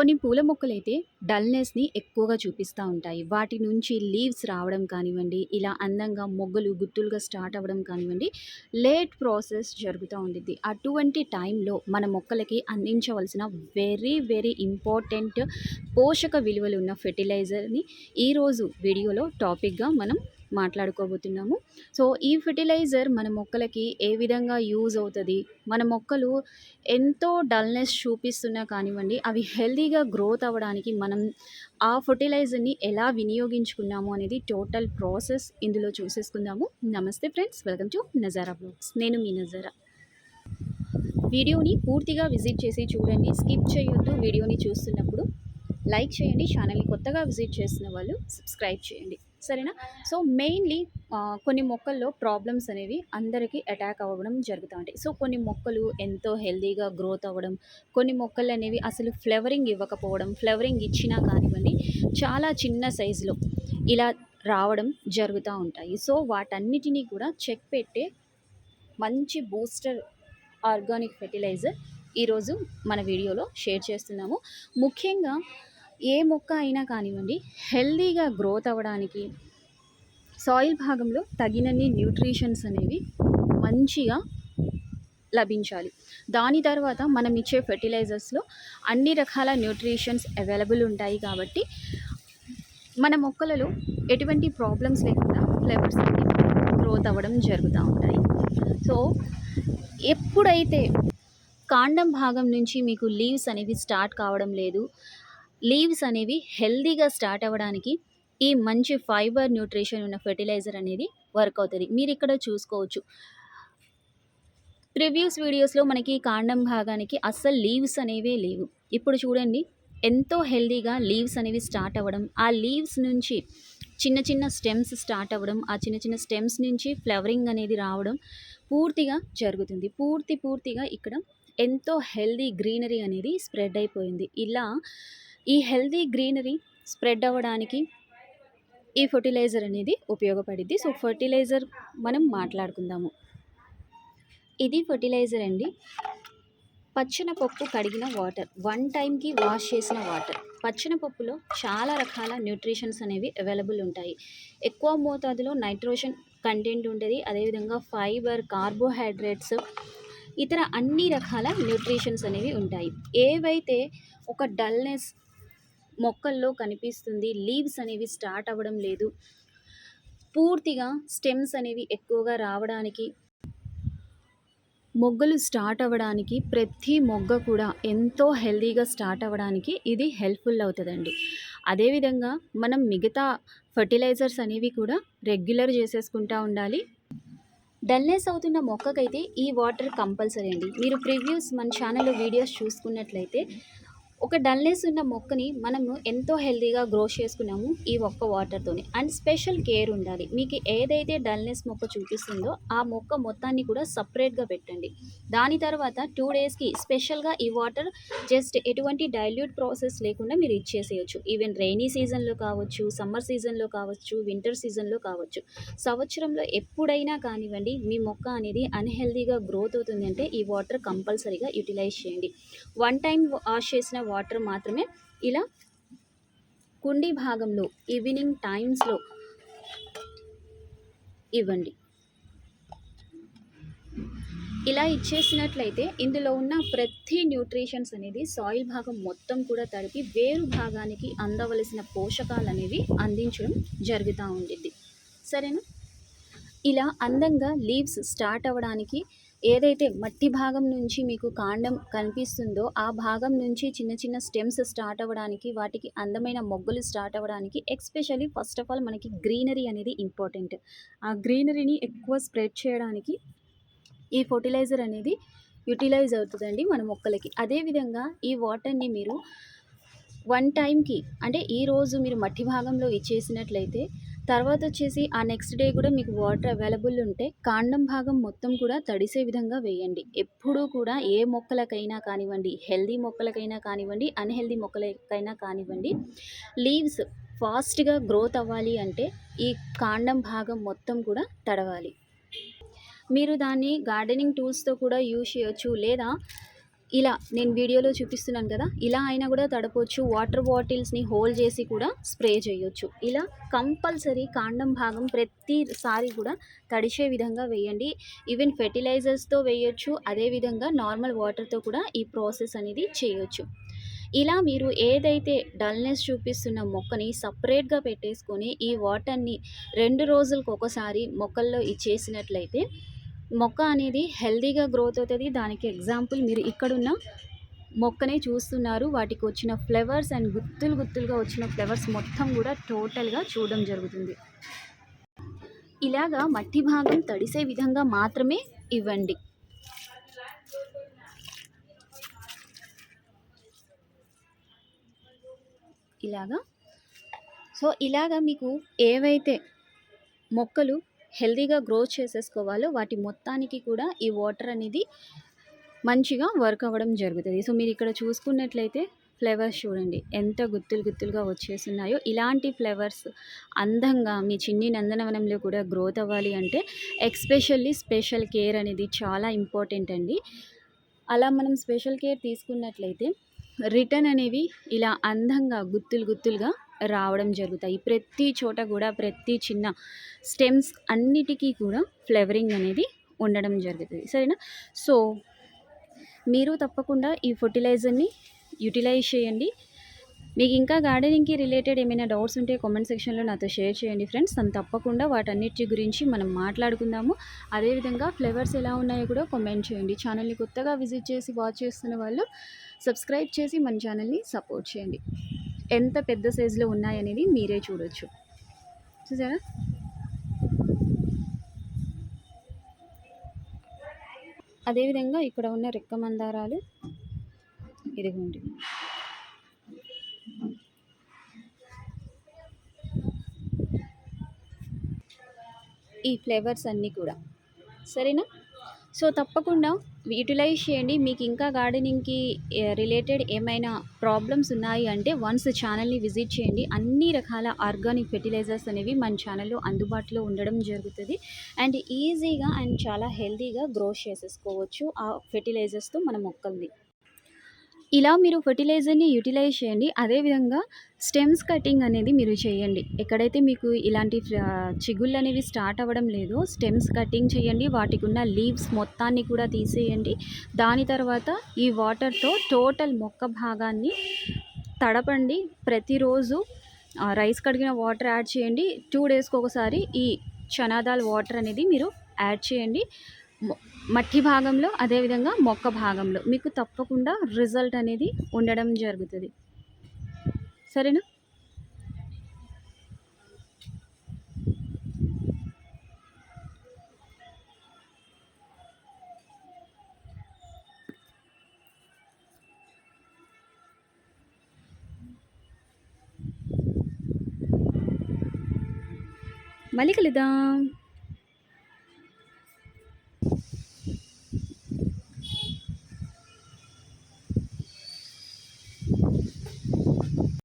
కొన్ని పూల మొక్కలైతే డల్‌నెస్‌ని ఎక్కువగా చూపిస్తూ ఉంటాయి. వాటి నుంచి లీవ్స్ రావడం కానివ్వండి, ఇలా అందంగా మొగ్గలు గుత్తులుగా స్టార్ట్ అవ్వడం కానివ్వండి, లేట్ ప్రాసెస్ జరుగుతూ ఉండిద్ది. అటువంటి టైంలో మన మొక్కలకి అందించవలసిన వెరీ, వెరీ ఇంపార్టెంట్ పోషక విలువలు ఉన్న ఫెర్టిలైజర్‌ని ఈరోజు వీడియోలో టాపిక్‌గా మనం మాట్లాడుకోబోతున్నాము. సో, ఈ ఫెర్టిలైజర్ మన మొక్కలకి ఏ విధంగా యూజ్ అవుతుంది మన మొక్కలు ఎంతో డల్‌నెస్ చూపిస్తున్నా కానివ్వండి, అవి హెల్తీగా గ్రోత్ అవ్వడానికి మనం ఆ ఫెర్టిలైజర్‌ని ఎలా వినియోగించుకున్నాము అనేది టోటల్ ప్రాసెస్ ఇందులో చూసేసుకుందాము. నమస్తే friends! Welcome to Nazara blogs నేను మీ నజారా. వీడియోని పూర్తిగా విజిట్ చేసి చూడండి. స్కిప్ చేయొద్దు వీడియోని చూస్తున్నప్పుడు. లైక్ చేయండి. ఛానల్‌ని కొత్తగా విజిట్ చేస్తున్న వాళ్ళు సబ్స్క్రైబ్ చేయండి. సరేనా? సో, మెయిన్‌లీ కొన్ని మొక్కల్లో ప్రాబ్లమ్స్ అనేవి అందరికీ అటాక్ అవ్వడం జరుగుతూ ఉంటాయి. సో, కొన్ని మొక్కలు ఎంతో హెల్తీగా గ్రోత్ అవ్వడం, కొన్ని మొక్కలనేవి అసలు ఫ్లవరింగ్ ఇవ్వకపోవడం, ఫ్లవరింగ్ ఇచ్చినా కానివ్వండి, చాలా చిన్న సైజులో ఇలా రావడం జరుగుతూ ఉంటాయి. సో, వాటన్నిటిని కూడా చెక్ పెట్టే మంచి బూస్టర్ ఆర్గానిక్ ఫెర్టిలైజర్ ఈరోజు మన వీడియోలో షేర్ చేస్తున్నాము. ముఖ్యంగా ఏ మొక్క అయినా కానివ్వండి, హెల్తీగా గ్రోత్ అవ్వడానికి సాయిల్ భాగంలో తగినన్ని న్యూట్రిషన్స్ అనేవి మంచిగా లభించాలి. దాని తర్వాత మనం ఇచ్చే ఫెర్టిలైజర్స్‌లో అన్ని రకాల న్యూట్రిషన్స్ అవైలబుల్ ఉంటాయి కాబట్టి, మన మొక్కలలో ఎటువంటి ప్రాబ్లమ్స్ లేకుండా ఫ్లవర్స్ అనేవి గ్రోత్ అవ్వడం జరుగుతూ ఉంటాయి. సో, ఎప్పుడైతే కాండం భాగం నుంచి మీకు లీవ్స్ అనేవి స్టార్ట్ కావడం లేదు, లీవ్స్ అనేవి హెల్దీగా స్టార్ట్ అవ్వడానికి ఈ మంచి ఫైబర్ న్యూట్రిషన్ ఉన్న ఫెర్టిలైజర్ అనేది వర్క్ అవుతుంది మీరు ఇక్కడ చూసుకోవచ్చు. ప్రివ్యూస్ వీడియోస్‌లో మనకి కాండం భాగానికి అస్సలు లీవ్స్ అనేవే లేవు. ఇప్పుడు చూడండి ఎంతో హెల్దీగా లీవ్స్ అనేవి స్టార్ట్ అవ్వడం, ఆ లీవ్స్ నుంచి చిన్న చిన్న స్టెమ్స్ స్టార్ట్ అవ్వడం, ఆ చిన్న చిన్న స్టెమ్స్ నుంచి ఫ్లవరింగ్ అనేది రావడం పూర్తిగా జరుగుతుంది. పూర్తి పూర్తిగా ఇక్కడ ఎంతో హెల్దీ గ్రీనరీ అనేది స్ప్రెడ్ అయిపోయింది. ఇలా ఈ హెల్దీ గ్రీనరీ స్ప్రెడ్ అవ్వడానికి ఈ ఫెర్టిలైజర్ అనేది ఉపయోగపడిద్ది. సో, ఫెర్టిలైజర్ మనం మాట్లాడుకుందాము. ఇది ఫెర్టిలైజర్ అండి. పచ్చెనపప్పు కడిగిన వాటర్. వన్ టైంకి వాష్ చేసిన వాటర్. పచ్చెనపప్పులో చాలా రకాల న్యూట్రిషన్స్ అనేవి అవైలబుల్ ఉంటాయి. ఎక్కువ మోతాదులో నైట్రోజన్ కంటెంట్ ఉంటుంది అదేవిధంగా ఫైబర్, కార్బోహైడ్రేట్స్ ఇతర అన్ని రకాల న్యూట్రిషన్స్ అనేవి ఉంటాయి. ఏవైతే ఒక డల్‌నెస్ మొక్కల్లో కనిపిస్తుంది, లీవ్స్ అనేవి స్టార్ట్ అవ్వడం లేదు, పూర్తిగా స్టెమ్స్ అనేవి ఎక్కువగా రావడానికి మొగ్గలు స్టార్ట్ అవ్వడానికి ప్రతి మొగ్గ కూడా ఎంతో హెల్తీగా స్టార్ట్ అవ్వడానికి ఇది హెల్ప్‌ఫుల్ అవుతుందండి అదేవిధంగా మనం మిగతా ఫెర్టిలైజర్స్ అనేవి కూడా రెగ్యులర్ చేసేసుకుంటా ఉండాలి. డల్‌నెస్ అవుతున్న మొక్కకైతే ఈ వాటర్ కంపల్సరీ అండి. మీరు ప్రివ్యూస్ మన ఛానల్‌లో వీడియోస్ చూసుకున్నట్లయితే ఒక డల్‌నెస్ ఉన్న మొక్కని మనము ఎంతో హెల్తీగా గ్రో చేసుకున్నాము ఈ ఒక్క వాటర్‌తోనే. అండ్ స్పెషల్ కేర్ ఉండాలి. మీకు ఏదైతే డల్‌నెస్ మొక్క చూపిస్తుందో ఆ మొక్క మొత్తాన్ని కూడా సపరేట్గా పెట్టండి. దాని తర్వాత టూ డేస్‌కి స్పెషల్‌గా ఈ వాటర్ జస్ట్ ఎటువంటి డైల్యూట్ ప్రాసెస్ లేకుండా మీరు ఇచ్చేసేయొచ్చు. ఈవెన్ రెయినీ సీజన్‌లో కావచ్చు, సమ్మర్ సీజన్‌లో కావచ్చు, వింటర్ సీజన్‌లో కావచ్చు. సంవత్సరంలో ఎప్పుడైనా కానివ్వండి మీ మొక్క అనేది అన్హెల్దీగా గ్రోత్ అవుతుంది అంటే ఈ వాటర్ కంపల్సరీగా యుటిలైజ్ చేయండి. వన్ టైం వాష్ చేసిన వాటర్ మాత్రమే ఇలా కుండీ భాగంలో ఈవినింగ్ టైమ్స్‌లో ఇవ్వండి. ఇలా ఇచ్చేసినట్లయితే ఇందులో ఉన్న ప్రతి న్యూట్రిషన్స్ అనేది సాయిల్ భాగం మొత్తం కూడా తడిపి వేరు భాగానికి అందవలసిన పోషకాలనేవి అందించడం జరుగుతూ ఉండిద్ది. సరేనా? ఇలా అందంగా లీవ్స్ స్టార్ట్ అవ్వడానికి ఏదైతే మట్టి భాగం నుంచి మీకు కాండం కనిపిస్తుందో ఆ భాగం నుంచి చిన్న చిన్న స్టెమ్స్ స్టార్ట్ అవ్వడానికి, వాటికి అందమైన మొగ్గలు స్టార్ట్ అవ్వడానికి ఎస్పెషల్లీ ఫస్ట్ ఆఫ్ ఆల్ మనకి గ్రీనరీ అనేది ఇంపార్టెంట్. ఆ గ్రీనరీని ఎక్కువ స్ప్రెడ్ చేయడానికి ఈ ఫర్టిలైజర్ అనేది యుటిలైజ్ అవుతుందండి మన మొక్కలకి. అదేవిధంగా ఈ వాటర్‌ని మీరు వన్ టైంకి అంటే ఈరోజు మీరు మట్టి భాగంలో ఇచ్చేసినట్లయితే తర్వాత వచ్చేసి ఆ నెక్స్ట్ డే కూడా మీకు వాటర్ అవైలబుల్ ఉంటే కాండం భాగం మొత్తం కూడా తడిసే విధంగా వేయండి. ఎప్పుడూ కూడా ఏ మొక్కలకైనా కానివ్వండి, హెల్దీ మొక్కలకైనా కానివ్వండి, అన్హెల్దీ మొక్కలకైనా కానివ్వండి, లీవ్స్ ఫాస్ట్‌గా గ్రోత్ అవ్వాలి అంటే ఈ కాండం భాగం మొత్తం కూడా తడవాలి. మీరు దాన్ని గార్డెనింగ్ టూల్స్‌తో కూడా యూజ్ చేయొచ్చు. లేదా ఇలా నేను వీడియోలో చూపిస్తున్నాను కదా ఇలా అయినా కూడా తడపొచ్చు వాటర్ బాటిల్స్ని హోల్డ్ చేసి కూడా స్ప్రే చేయొచ్చు. ఇలా కంపల్సరీ కాండం భాగం ప్రతిసారి కూడా తడిచే విధంగా వేయండి. ఈవెన్ ఫెర్టిలైజర్స్తో వేయొచ్చు అదేవిధంగా నార్మల్ వాటర్తో కూడా ఈ ప్రాసెస్ అనేది చేయొచ్చు. ఇలా మీరు ఏదైతే డల్నెస్ చూపిస్తున్న మొక్కని సపరేట్గా పెట్టేసుకొని ఈ వాటర్ని రెండు రోజులకు ఒకసారి మొక్కల్లో ఇచ్చేసినట్లయితే మొక్క అనేది హెల్దీగా గ్రోత్ అవుతుంది. దానికి ఎగ్జాంపుల్ మీరు ఇక్కడున్న మొక్కనే చూస్తున్నారు. వాటికి వచ్చిన ఫ్లవర్స్ అండ్ గుత్తులు గుత్తులుగా వచ్చిన ఫ్లవర్స్ మొత్తం కూడా టోటల్గా చూడడం జరుగుతుంది. ఇలాగా మట్టి భాగం తడిసే విధంగా మాత్రమే ఇవ్వండి. ఇలాగా. సో ఇలాగా మీకు ఏవైతే మొక్కలు హెల్తీగా గ్రో చేసేసుకోవాలో వాటి మొత్తానికి కూడా ఈ వాటర్ అనేది మంచిగా వర్క్ అవ్వడం జరుగుతుంది. సో మీరు ఇక్కడ చూసుకున్నట్లయితే ఫ్లేవర్స్ చూడండి ఎంత గుత్తులు గుత్తులుగా వచ్చేస్తున్నాయో. ఇలాంటి ఫ్లేవర్స్ అందంగా మీ చిన్ని నందనవనంలో కూడా గ్రోత్ అవ్వాలి అంటే ఎక్స్పెషల్లీ స్పెషల్ కేర్ అనేది చాలా ఇంపార్టెంట్ అండి. అలా మనం స్పెషల్ కేర్ తీసుకున్నట్లయితే రిటర్న్ అనేవి ఇలా అందంగా గుత్తులు గుత్తులుగా రావడం జరుగుతాయి. ప్రతి చోట కూడా ప్రతి చిన్న స్టెమ్స్ అన్నిటికీ కూడా ఫ్లేవరింగ్ అనేది ఉండడం జరుగుతుంది. సరేనా? సో మీరు తప్పకుండా ఈ ఫర్టిలైజర్ని యూటిలైజ్ చేయండి. మీకు ఇంకా గార్డెనింగ్కి రిలేటెడ్ ఏమైనా డౌట్స్ ఉంటే కామెంట్ సెక్షన్లో నాతో షేర్ చేయండి ఫ్రెండ్స్. తను తప్పకుండా వాటన్నిటి గురించి మనం మాట్లాడుకుందాము. అదేవిధంగా ఫ్లేవర్స్ ఎలా ఉన్నాయో కూడా కామెంట్ చేయండి. ఛానల్ని కొత్తగా విజిట్ చేసి వాచ్ చేస్తున్న వాళ్ళు సబ్స్క్రైబ్ చేసి మన ఛానల్ని సపోర్ట్ చేయండి. ఎంత పెద్ద సైజులో ఉన్నాయనేది మీరే చూడొచ్చు. చూసారా? అదేవిధంగా ఇక్కడ ఉన్న రెక్క మందారాలు ఇదిగోండి. ఈ ఫ్లేవర్స్ అన్నీ కూడా. సరేనా? సో తప్పకుండా యూటిలైజ్ చేయండి. మీకు ఇంకా గార్డెనింగ్కి రిలేటెడ్ ఏమైనా ప్రాబ్లమ్స్ ఉన్నాయి అంటే వన్స్ ఛానల్ని విజిట్ చేయండి. అన్ని రకాల ఆర్గానిక్ ఫెర్టిలైజర్స్ అనేవి మన ఛానల్లో అందుబాటులో ఉండడం జరుగుతుంది. అండ్ ఈజీగా అండ్ చాలా హెల్తీగా గ్రో చేసేసుకోవచ్చు ఆ ఫెర్టిలైజర్స్తో మన మొక్కల్ని. ఇలా మీరు ఫర్టిలైజర్ని యూటిలైజ్ చేయండి. అదేవిధంగా స్టెమ్స్ కటింగ్ అనేది మీరు చేయండి. ఎక్కడైతే మీకు ఇలాంటి చిగుళ్ళు అనేవి స్టార్ట్ అవ్వడం లేదో స్టెమ్స్ కటింగ్ చేయండి. వాటికి ఉన్న లీవ్స్ మొత్తాన్ని కూడా తీసేయండి. దాని తర్వాత ఈ వాటర్తో టోటల్ మొక్క భాగాన్ని తడపండి. ప్రతిరోజు రైస్ కడిగిన వాటర్ యాడ్ చేయండి. టూ డేస్కి ఒకసారి ఈ చనాదాల్ వాటర్ అనేది మీరు యాడ్ చేయండి. మట్టి భాగంలో అదేవిధంగా మొక్క భాగంలో. మీకు తప్పకుండా రిజల్ట్ అనేది ఉండడం జరుగుతుంది. సరేనా? మళ్ళీ కలుద్దాం.